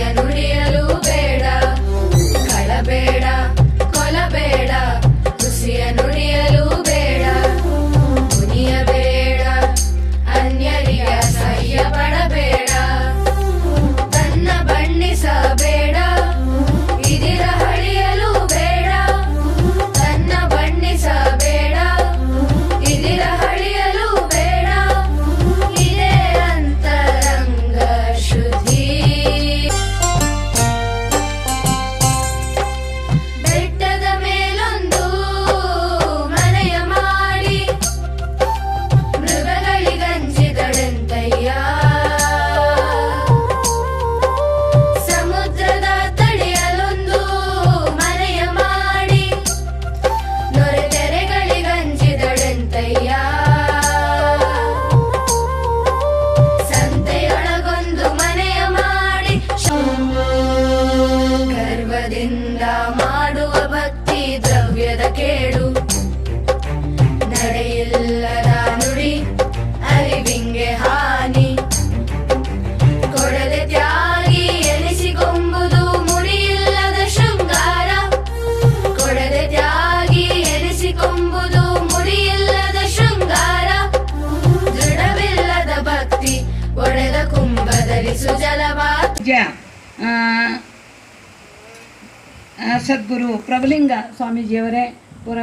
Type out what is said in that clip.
María Luz. ಗರ್ವದಿಂದ ಮಾಡುವ ಭಕ್ತಿ ದ್ರವ್ಯದ ಕೇಡು ನಡೆಯಿಲ್ಲದ ನುಡಿ ಅರಿವಿಂಗೆ ಹಾನಿ. ಕೊಡದೆ ತ್ಯಾಗಿ ಎನಿಸಿಕೊಂಬುದು ಮುಡಿಯಿಲ್ಲದ ಶೃಂಗಾರ. ಕೊಡದೆ ತ್ಯಾಗಿ ಎನಿಸಿಕೊಂಬುದು ಮುಡಿಯಿಲ್ಲದ ಶೃಂಗಾರ. ದೃಢವಿಲ್ಲದ ಭಕ್ತಿ ಒಡೆದ ಕುಂಭದಲ್ಲಿ ಆ, ಸದ್ಗುರು ಪ್ರಭಲಿಂಗ ಸ್ವಾಮೀಜಿಯವರೇ ಪುರ